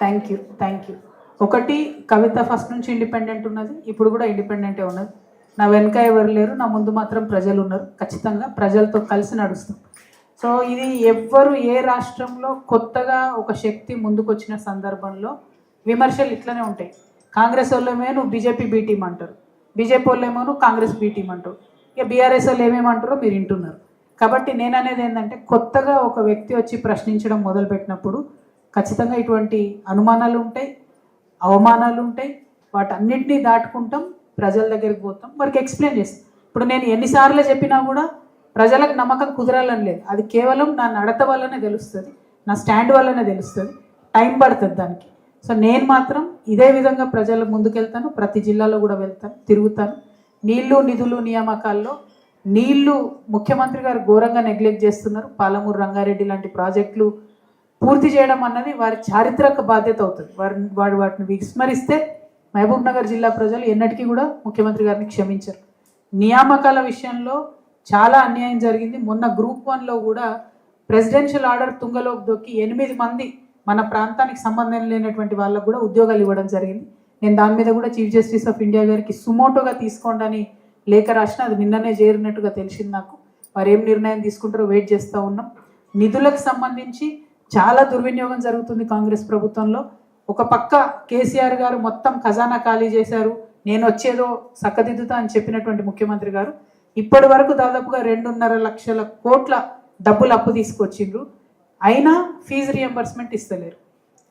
Thank you thank you ఒకటి కవిత first నుంచి independent ఉన్నది ఇప్పుడు కూడా ఇండిపెండెంటే ఉన్నది. నా వెనక ఎవరు లేరు నా ముందు మాత్రం ప్రజలు ఉన్నారు. ఖచ్చితంగా ప్రజలతో కలిసి నడుస్తాం. సో ఇది ఎవ్వరు ఏ రాష్ట్రంలో కొత్తగా ఒక శక్తి ముందుకొచ్చిన సందర్భంలో విమర్శలు ఇట్లనే ఉంటాయి. కాంగ్రెస్ వాళ్ళేమో నువ్వు బీజేపీ బీటీం అంటారు. బీజేపీ వాళ్ళేమో నువ్వు కాంగ్రెస్ బీటీం అంటారు. ఇక బీఆర్ఎస్ వాళ్ళు ఏమేమంటారో మీరు వింటున్నారు. కాబట్టి నేను అనేది ఏంటంటే కొత్తగా ఒక వ్యక్తి వచ్చి ప్రశ్నించడం మొదలుపెట్టినప్పుడు ఖచ్చితంగా ఇటువంటి అనుమానాలు ఉంటాయి అవమానాలు ఉంటాయి వాటన్నింటినీ దాటుకుంటాం ప్రజల దగ్గరికి పోతాం. వారికి ఎక్స్ప్లెయిన్ చేస్తాం. ఇప్పుడు నేను ఎన్నిసార్లు చెప్పినా కూడా ప్రజలకు నమ్మకం కుదరాలని లేదు. అది కేవలం నా నడత వల్లనే తెలుస్తుంది నా స్టాండ్ వల్లనే తెలుస్తుంది. టైం పడుతుంది దానికి. సో నేను మాత్రం ఇదే విధంగా ప్రజల ముందుకెళ్తాను. ప్రతి జిల్లాలో కూడా వెళ్తాను తిరుగుతాను. నీళ్ళు నిధులు నియామకాల్లో నీళ్ళు ముఖ్యమంత్రి గారు ఘోరంగా నెగ్లెక్ట్ చేస్తున్నారు. పాలమూరు రంగారెడ్డి లాంటి ప్రాజెక్టులు పూర్తి చేయడం అన్నది వారి చారిత్రక బాధ్యత అవుతుంది. వారి వాడు వాటిని విస్మరిస్తే మహబూబ్ నగర్ జిల్లా ప్రజలు ఎన్నటికీ కూడా ముఖ్యమంత్రి గారిని క్షమించరు. నియామకాల విషయంలో చాలా అన్యాయం జరిగింది. మొన్న గ్రూప్ వన్లో కూడా ప్రెసిడెన్షియల్ ఆర్డర్ తుంగలోకి దొక్కి ఎనిమిది మంది మన ప్రాంతానికి సంబంధం లేనటువంటి వాళ్ళకు కూడా ఉద్యోగాలు ఇవ్వడం జరిగింది. నేను దాని మీద కూడా చీఫ్ జస్టిస్ ఆఫ్ ఇండియా గారికి సుమోటోగా తీసుకోండి అని లేఖ రాసిన అది నిన్ననే చేరినట్టుగా తెలిసింది నాకు. వారు ఏం నిర్ణయం తీసుకుంటారో వెయిట్ చేస్తూ ఉన్నాం. నిధులకు సంబంధించి చాలా దుర్వినియోగం జరుగుతుంది కాంగ్రెస్ ప్రభుత్వంలో. ఒక పక్క కేసీఆర్ గారు మొత్తం ఖజానా ఖాళీ చేశారు. నేను వచ్చేదో సక్కదిద్దుతా అని చెప్పినటువంటి ముఖ్యమంత్రి గారు ఇప్పటి వరకు దాదాపుగా రెండున్నర లక్షల కోట్ల డబ్బులు అప్పు తీసుకొచ్చిండ్రు. అయినా ఫీజు రియంబర్స్మెంట్ ఇస్తలేరు.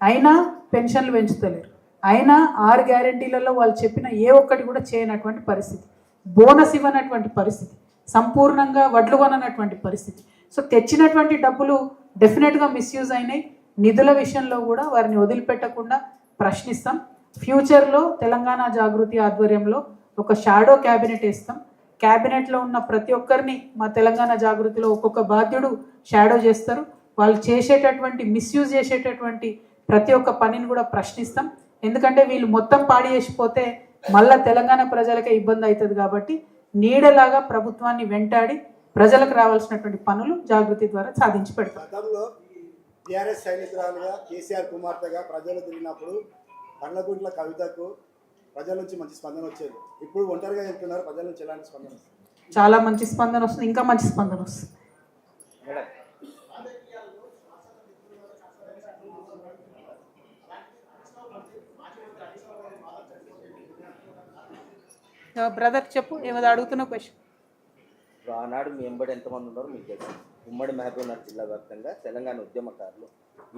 అయినా పెన్షన్లు పెంచుతలేరు. అయినా ఆరు గ్యారంటీలలో వాళ్ళు చెప్పిన ఏ ఒక్కటి కూడా చేయనటువంటి పరిస్థితి. బోనస్ ఇవ్వనటువంటి పరిస్థితి. సంపూర్ణంగా వడ్లు కొననటువంటి పరిస్థితి. సో తెచ్చినటువంటి డబ్బులు డెఫినెట్గా మిస్యూజ్ అయినాయి. నిధుల విషయంలో కూడా వారిని వదిలిపెట్టకుండా ప్రశ్నిస్తాం. ఫ్యూచర్లో తెలంగాణ జాగృతి ఆధ్వర్యంలో ఒక షాడో క్యాబినెట్ వేస్తాం. క్యాబినెట్లో ఉన్న ప్రతి ఒక్కరిని మా తెలంగాణ జాగృతిలో ఒక్కొక్క బాధ్యుడు షాడో చేస్తారు. వాళ్ళు చేసేటటువంటి మిస్యూజ్ చేసేటటువంటి ప్రతి ఒక్క పనిని కూడా ప్రశ్నిస్తాం. ఎందుకంటే వీళ్ళు మొత్తం పాడి చేసిపోతే మళ్ళా తెలంగాణ ప్రజలకే ఇబ్బంది అవుతుంది కాబట్టి నీడలాగా ప్రభుత్వాన్ని వెంటాడి ప్రజలకు రావాల్సినటువంటి పనులు జాగృతి ద్వారా సాధించి పెడతాం. గతంలో టీఆర్ఎస్ సైనికురాలుగా కేసీఆర్ కుమార్తెగా ప్రజలు తిరిగినప్పుడు పండ్లగుంట్ల కవితకు ప్రజల నుంచి మంచి స్పందన వచ్చేది. ఇప్పుడు ఒంటరిగా వెళ్తున్నారు ప్రజల నుంచి ఎలాంటి స్పందన వస్తుంది? చాలా మంచి స్పందన వస్తుంది ఇంకా మంచి స్పందన వస్తుంది. బ్రదర్ చెప్పు ఏమో అడుగుతున్న క్వశ్చన్ ఇప్పుడు ఆనాడు మీ ఎంబడి ఎంతమంది ఉన్నారో మీకు తెలుసు. ఉమ్మడి మహబూబ్నగర్ జిల్లా వ్యాప్తంగా తెలంగాణ ఉద్యమకారులు.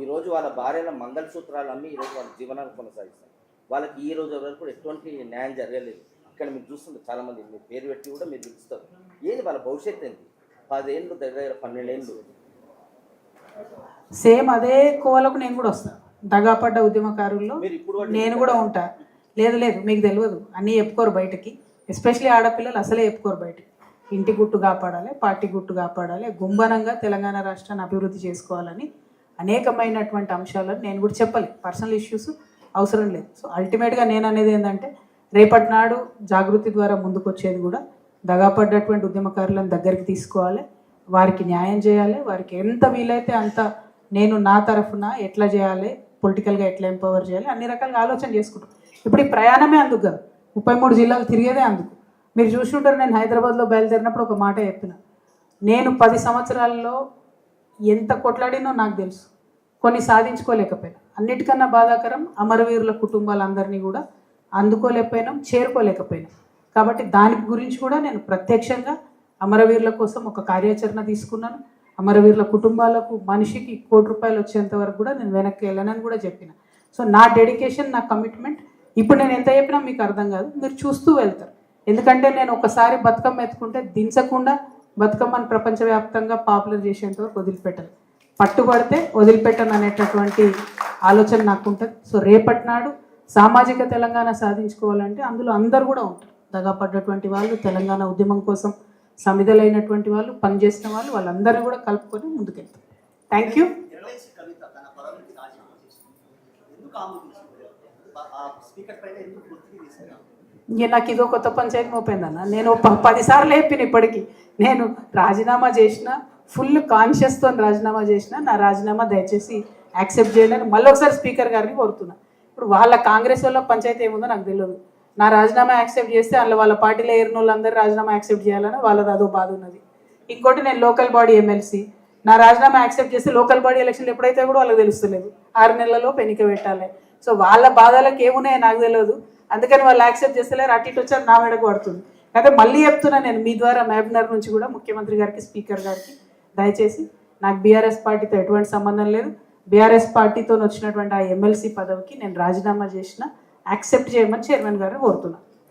ఈరోజు వాళ్ళ భార్యల మంగళసూత్రాలు అమ్మి ఈరోజు వాళ్ళ జీవనాన్ని కొనసాగిస్తారు. వాళ్ళకి ఈ రోజు వరకు కూడా ఎటువంటి న్యాయం జరగలేదు. ఇక్కడ మీరు చూస్తుంటే చాలామంది మీ పేరు పెట్టి కూడా మీరు పిలుస్తారు. ఏది వాళ్ళ భవిష్యత్తు ఏంటి? పదేళ్ళు దగ్గర పన్నెండేళ్ళు. సేమ్ అదే కోవలకు నేను కూడా వస్తాను దగాపడ్డ ఉద్యమకారుల్లో నేను కూడా ఉంటా. లేదు లేదు మీకు తెలియదు. అన్నీ చెప్పుకోరు బయటకి. ఎస్పెషలీ ఆడపిల్లలు అసలే చెప్పుకోరు బయటకి. ఇంటి గుట్టు కాపాడాలి పార్టీ గుట్టు కాపాడాలి గుంభనంగా తెలంగాణ రాష్ట్రాన్ని అభివృద్ధి చేసుకోవాలని అనేకమైనటువంటి అంశాలను నేను కూడా చెప్పాలి. పర్సనల్ ఇష్యూస్ అవసరం లేదు. సో అల్టిమేట్గా నేను అనేది ఏంటంటే రేపటి నాడు జాగృతి ద్వారా ముందుకొచ్చేది కూడా దగాపడ్డటువంటి ఉద్యమకారులను దగ్గరికి తీసుకోవాలి వారికి న్యాయం చేయాలి వారికి ఎంత వీలైతే అంత నేను నా తరఫున ఎట్లా చేయాలి పొలిటికల్గా ఎట్లా ఎంపవర్ చేయాలి అన్ని రకాలుగా ఆలోచన చేసుకుంటాం. ఇప్పుడు ఈ ప్రయాణమే అందుకు కదా. ముప్పై మూడు జిల్లాలు తిరిగేదే అందుకు. మీరు చూసుంటారు నేను హైదరాబాద్లో బయలుదేరినప్పుడు ఒక మాట చెప్పిన నేను పది సంవత్సరాల్లో ఎంత కొట్లాడినో నాకు తెలుసు. కొన్ని సాధించుకోలేకపోయినా. అన్నిటికన్నా బాధాకరం అమరవీరుల కుటుంబాలందరినీ కూడా అందుకోలేకపోయినాం చేరుకోలేకపోయినాం. కాబట్టి దాని గురించి కూడా నేను ప్రత్యక్షంగా అమరవీరుల కోసం ఒక కార్యాచరణ తీసుకున్నాను. అమరవీరుల కుటుంబాలకు మనిషికి కోటి రూపాయలు వచ్చేంత వరకు కూడా నేను వెనక్కి వెళ్ళనని కూడా చెప్పిన. సో నా డెడికేషన్ నా కమిట్మెంట్ ఇప్పుడు నేను ఎంత చెప్పినా మీకు అర్థం కాదు. మీరు చూస్తూ వెళ్తారు. ఎందుకంటే నేను ఒకసారి బతుకమ్మ ఎత్తుకుంటే దించకుండా బతుకమ్మను ప్రపంచవ్యాప్తంగా పాపులర్ చేసేంత వరకు వదిలిపెట్టను. పట్టుబడితే వదిలిపెట్టను అనేటటువంటి ఆలోచన నాకు ఉంటుంది సో రేపటి నాడు సామాజిక తెలంగాణ సాధించుకోవాలంటే అందులో అందరు కూడా ఉంటారు. దగాపడ్డటువంటి వాళ్ళు తెలంగాణ ఉద్యమం కోసం సమిధలైనటువంటి వాళ్ళు పనిచేసిన వాళ్ళు వాళ్ళందరినీ కూడా కలుపుకొని ముందుకెళ్తారు. థ్యాంక్ యూ స్పీకర్ పైన ఎందుకు ఇక నాకు ఇదో కొత్త పంచాయతీ మోపోయిందన్న నేను పదిసార్లు చెప్పిన ఇప్పటికి. నేను రాజీనామా చేసిన ఫుల్ కాన్షియస్తో రాజీనామా చేసిన నా రాజీనామా దయచేసి యాక్సెప్ట్ చేయాలని మళ్ళీ ఒకసారి స్పీకర్ గారిని కోరుతున్నా. ఇప్పుడు వాళ్ళ కాంగ్రెస్ వాళ్ళ పంచాయతీ ఏముందో నాకు తెలియదు. నా రాజీనామా యాక్సెప్ట్ చేస్తే అందులో వాళ్ళ పార్టీలో ఏరిన వాళ్ళందరూ రాజీనామా యాక్సెప్ట్ చేయాలని వాళ్ళది అదో బాధ ఉన్నది. ఇంకోటి నేను లోకల్ బాడీ ఎమ్మెల్సీ నా రాజీనామా యాక్సెప్ట్ చేస్తే లోకల్ బాడీ ఎలక్షన్లు ఎప్పుడైతే కూడా వాళ్ళకి తెలుస్తలేదు. ఆరు నెలలలో పెనిక పెట్టాలి. సో వాళ్ళ బాధలకు ఏమున్నాయో నాకు తెలియదు అందుకని వాళ్ళు యాక్సెప్ట్ చేస్తలేరు. అటు ఇటు వచ్చారు నా మెడకు పడుతుంది. అయితే మళ్ళీ చెప్తున్నా నేను మీ ద్వారా మహబూబ్నగర్ నుంచి కూడా ముఖ్యమంత్రి గారికి స్పీకర్ గారికి దయచేసి నాకు బీఆర్ఎస్ పార్టీతో ఎటువంటి సంబంధం లేదు. బీఆర్ఎస్ పార్టీతో వచ్చినటువంటి ఆ ఎమ్మెల్సీ పదవికి నేను రాజీనామా చేసిన యాక్సెప్ట్ చేయమని చైర్మన్ గారిని కోరుతున్నాను